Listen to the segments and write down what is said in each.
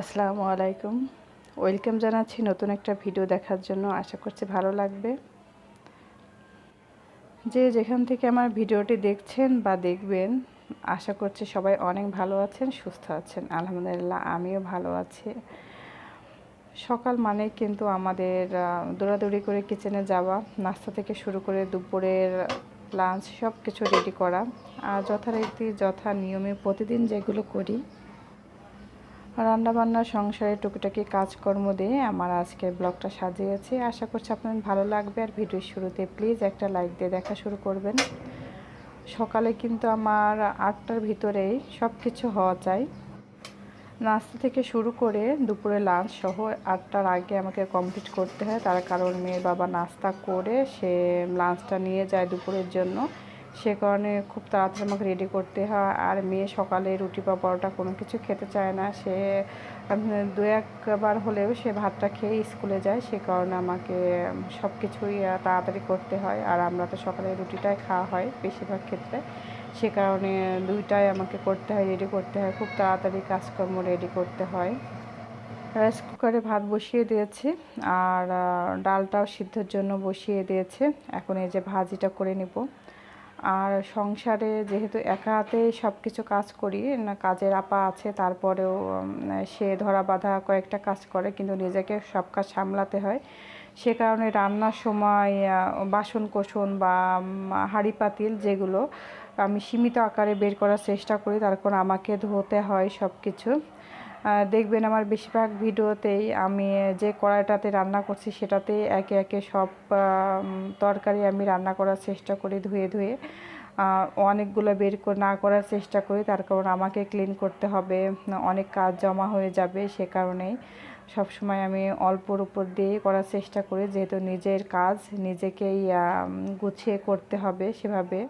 আসসালামু আলাইকুম। ওয়েলকাম জানাচ্ছি নতুন একটা ভিডিও দেখার জন্য। আশা করছি ভালো লাগবে। যে যেখান থেকে আমার ভিডিওটি দেখছেন বা দেখবেন, আশা করছি সবাই অনেক ভালো আছেন, সুস্থ আছেন। আলহামদুলিল্লাহ, আমিও ভালো আছি। সকাল মানে কিন্তু আমাদের দৌড়াদৌড়ি করে কিচেনে যাওয়া, নাস্তা থেকে শুরু করে দুপুরের লাঞ্চ সব কিছু রেডি করা। আর যথারীতি, যথা নিয়মে প্রতিদিন যেগুলো করি রান্নাবান্না সংসারে টুকিটাকি কাজকর্ম দিয়ে আমার আজকের ব্লগটা সাজিয়েছি। আশা করছি আপনাদের ভালো লাগবে। আর ভিডিওর শুরুতে প্লিজ একটা লাইক দিয়ে দেখা শুরু করবেন। সকালে কিন্তু আমার আটটার ভিতরেই সব কিছু হওয়া চাই। নাস্তা থেকে শুরু করে দুপুরে লাঞ্চ সহ আটটার আগে আমাকে কমপ্লিট করতে হয়। তার কারণ মেয়ের বাবা নাস্তা করে সে লাঞ্চটা নিয়ে যায় দুপুরের জন্য। সে কারণে খুব তাড়াতাড়ি আমাকে রেডি করতে হয়। আর মেয়ে সকালে রুটি বা পরোটা কোনো কিছু খেতে চায় না। সে দু একবার হলেও সে ভাতটা খেয়ে স্কুলে যায়। সে কারণে আমাকে সব কিছুই তাড়াতাড়ি করতে হয়। আর আমরা তো সকালে রুটিটাই খাওয়া হয় বেশিরভাগ ক্ষেত্রে। সে কারণে দুইটাই আমাকে করতে হয় রেডি করতে হয়। খুব তাড়াতাড়ি কাজকর্ম রেডি করতে হয়। রাইস কুকারে ভাত বসিয়ে দিয়েছি। আর ডালটাও সিদ্ধর জন্য বসিয়ে দিয়েছে। এখন এই যে ভাজিটা করে নিব। আর সংসারে যেহেতু একা হাতে সব কিছু কাজ করি না কাজের আপা আছে, তারপরেও সে ধরা বাঁধা কয়েকটা কাজ করে, কিন্তু নিজেকে সব কাজ সামলাতে হয়। সে কারণে রান্নার সময় বাসন কোসন বা হাঁড়ি পাতিল যেগুলো আমি সীমিত আকারে বের করার চেষ্টা করি তার কারণ আমাকে ধোতে হয় সব কিছু দেখবেন আমার বেশিরভাগ ভিডিওতেই আমি যে কড়াইটাতে রান্না করছি সেটাতে একে একে সব তরকারি আমি রান্না করার চেষ্টা করি ধুয়ে ধুয়ে। অনেকগুলো বের না করার চেষ্টা করি, তার কারণ আমাকে ক্লিন করতে হবে, অনেক কাজ জমা হয়ে যাবে সে কারণেই। সবসময় আমি অল্পর উপর দিয়ে করার চেষ্টা করি, যেহেতু নিজের কাজ নিজেকেই গুছিয়ে করতে হবে সেভাবে।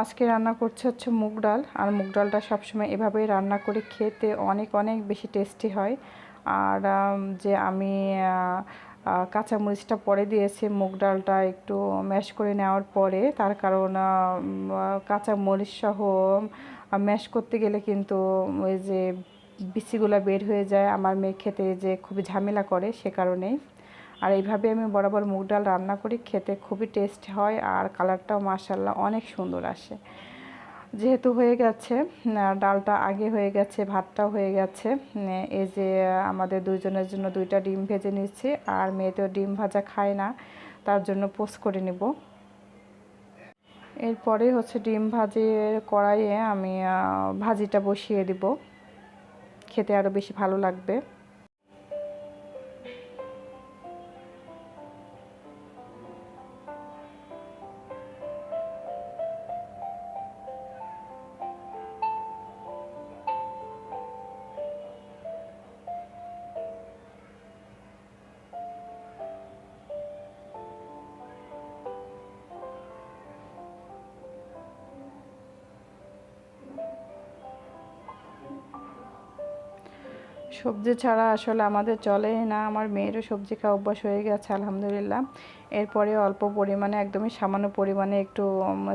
আজকে রান্না করছে হচ্ছে মুগ ডাল, আর মুগ ডালটা সবসময় এভাবেই রান্না করে খেতে অনেক অনেক বেশি টেস্টি হয়। আর যে আমি কাঁচামরিচটা পরে দিয়েছি, মুগ ডালটা একটু ম্যাশ করে নেওয়ার পরে, তার কারণ কাঁচামরিচ সহ ম্যাশ করতে গেলে কিন্তু ওই যে বিচিগুলো বের হয়ে যায়। আমার মেয়ে খেতে যে খুবই ঝামেলা করে সে কারণেই। আর এইভাবে আমি বরাবর মুগ ডাল রান্না করি, খেতে খুবই টেস্ট হয় আর কালারটাও মাসাল্লাহ অনেক সুন্দর আসে। যেহেতু হয়ে গেছে ডালটা আগে হয়ে গেছে, ভাতটাও হয়ে গেছে এই যে আমাদের দুজনের জন্য দুইটা ডিম ভেজে নিচ্ছি আর মেয়ে তো ডিম ভাজা খায় না, তার জন্য পোস্ট করে নেব। এরপরে হচ্ছে ডিম ভাজির কড়াইয়ে আমি ভাজিটা বসিয়ে দিব, খেতে আরও বেশি ভালো লাগবে। সবজি ছাড়া আসলে আমাদের চলেই না। আমার মেয়েরও সবজি খাওয়া অভ্যাস হয়ে গেছে, আলহামদুলিল্লাহ। এরপরে অল্প পরিমাণে, একদমই সামান্য পরিমাণে একটু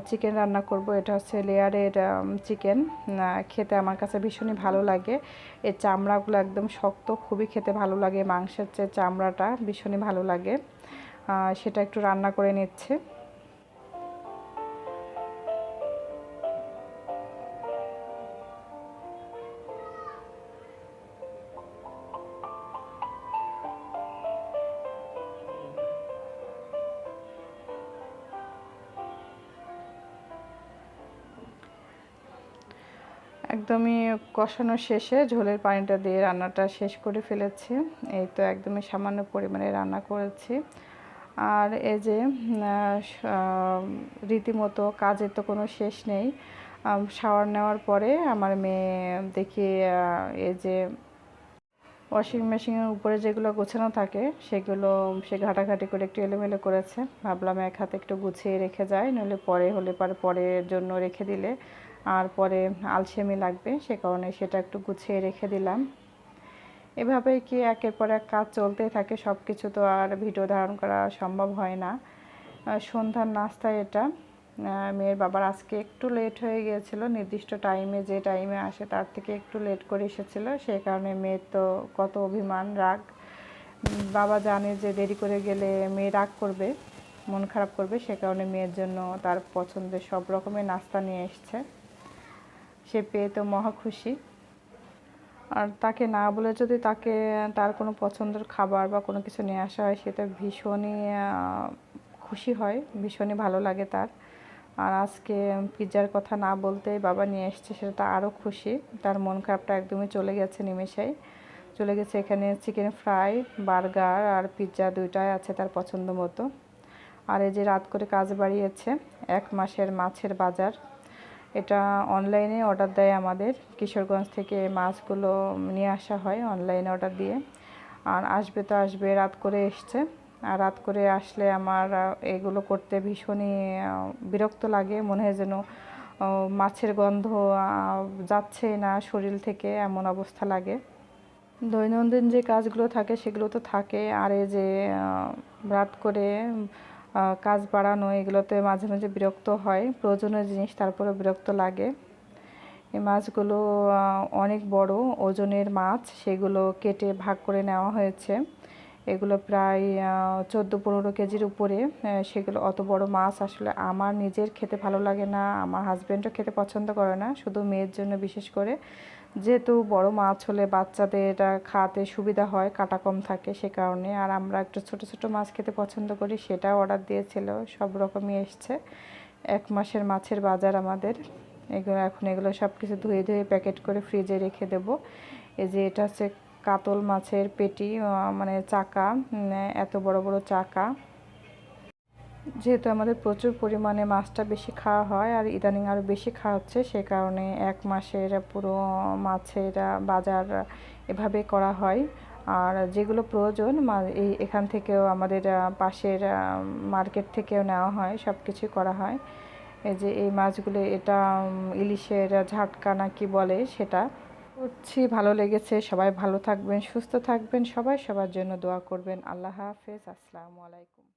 চিকেন রান্না করব। এটা হচ্ছে লেয়ারের চিকেন খেতে আমার কাছে ভীষণই ভালো লাগে। এর চামড়াগুলো একদম শক্ত, খুবই খেতে ভালো লাগে। মাংসের চেয়ে চামড়াটা ভীষণই ভালো লাগে। সেটা একটু রান্না করে নিচ্ছে। একদমই কষানো শেষে ঝোলের পানিটা দিয়ে রান্নাটা শেষ করে ফেলেছি। এই তো একদমই সামান্য পরিমাণে রান্না করেছি। আর এই যে রীতিমতো কাজের তো কোনো শেষ নেই। শাওয়ার নেওয়ার পরে আমার মেয়ে দেখি এই যে ওয়াশিং মেশিনের উপরে যেগুলো গোছানো থাকে, সেগুলো সে ঘাটাঘাটি করে একটু এলোমেলো করেছে। ভাবলাম এক হাতে একটু গুছিয়ে রেখে যায় নইলে পরে হলে পরে পরের জন্য রেখে দিলে। আর পরে আলসেমি লাগবে, সে কারণে সেটা একটু গুছিয়ে রেখে দিলাম। এভাবেই কি একের পর এক কাজ চলতেই থাকে সব কিছু তো আর ভিডিও ধারণ করা সম্ভব হয় না। সন্ধ্যার নাস্তা এটা। মেয়ের বাবার আজকে একটু লেট হয়ে গিয়েছিল, নির্দিষ্ট টাইমে যে টাইমে আসে তার থেকে একটু লেট করে এসেছিল, সে কারণে মেয়ের তো কত অভিমান, রাগ। বাবা জানে যে দেরি করে গেলে মেয়ে রাগ করবে, মন খারাপ করবে, সে কারণে মেয়ের জন্য তার পছন্দের সব রকমের নাস্তা নিয়ে এসছে। সে পেয়ে তো মহা খুশি। আর তাকে না বলে যদি তাকে, তার কোনো পছন্দের খাবার বা কোনো কিছু নিয়ে আসা হয় সেটা ভীষণই খুশি হয়, ভীষণই ভালো লাগে তার। আর আজকে পিৎজার কথা না বলতেই বাবা নিয়ে এসছে, সেটা আরও খুশি। তার মন খারাপটা একদমই চলে গেছে নিমেষেই। চলে গেছে এখানে চিকেন ফ্রাই, বার্গার আর পিৎজা দুইটাই আছে তার পছন্দ মতো। আর এই যে রাত করে কাজ বাড়িয়েছে, এক মাসের মাছের বাজার। এটা অনলাইনে অর্ডার দেয় আমাদের। কিশোরগঞ্জ থেকে মাছগুলো নিয়ে আসা হয় অনলাইনে অর্ডার দিয়ে। আর আসবে তো আসবে, রাত করে এসছে। আর রাত করে আসলে আমার এগুলো করতে ভীষণই বিরক্ত লাগে। মনে হয় যেন মাছের গন্ধ যাচ্ছে না শরীর থেকে এমন অবস্থা লাগে। দৈনন্দিন যে কাজগুলো থাকে সেগুলো তো থাকে। আর এই যে রাত করে কাজ বাড়ানো, এগুলোতে মাঝে মাঝে বিরক্ত হয়, প্রয়োজনীয় জিনিস তারপরে বিরক্ত লাগে। এই মাছগুলো অনেক বড় ওজনের মাছ, সেগুলো কেটে ভাগ করে নেওয়া হয়েছে। এগুলো প্রায় চোদ্দ পনেরো কেজির উপরে সেগুলো অত বড় মাছ আসলে আমার নিজের খেতে ভালো লাগে না, আমার হাজব্যান্ডও খেতে পছন্দ করে না, শুধু মেয়ের জন্য বিশেষ করে। যেহেতু বড় মাছ হলে বাচ্চাদের আহ, খাওয়াতে সুবিধা হয় কাটা কম থাকে সে কারণে। আর আমরা একটু ছোট ছোট মাছ খেতে পছন্দ করি সেটাও অর্ডার দিয়েছিল সব রকমই এসছে। এক মাসের মাছের বাজার আমাদের। এগুলো এখন এগুলো সব কিছু ধুয়ে ধুয়ে প্যাকেট করে ফ্রিজে রেখে দেব। এই যে এটা হচ্ছে কাতল মাছের পেটি মানে চাকা এত বড় বড় চাকা। যেহেতু আমাদের প্রচুর পরিমাণে মাছটা বেশি খাওয়া হয় আর ইদানিং আরও বেশি খাওয়া হচ্ছে, সে কারণে এক মাসের পুরো মাছের বাজার এভাবে করা হয়। আর যেগুলো প্রয়োজন এই এখান থেকেও আমাদের পাশের মার্কেট থেকেও নেওয়া হয় সব কিছুই করা হয়। এই যে এই মাছগুলো, এটা ইলিশের ঝাটকা না কি বলে সেটা। করছি, ভালো লেগেছে, সবাই ভালো থাকবেন, সুস্থ থাকবেন, সবাই সবার জন্য দোয়া করবেন। আল্লাহ হাফেজ, আসসালামু আলাইকুম।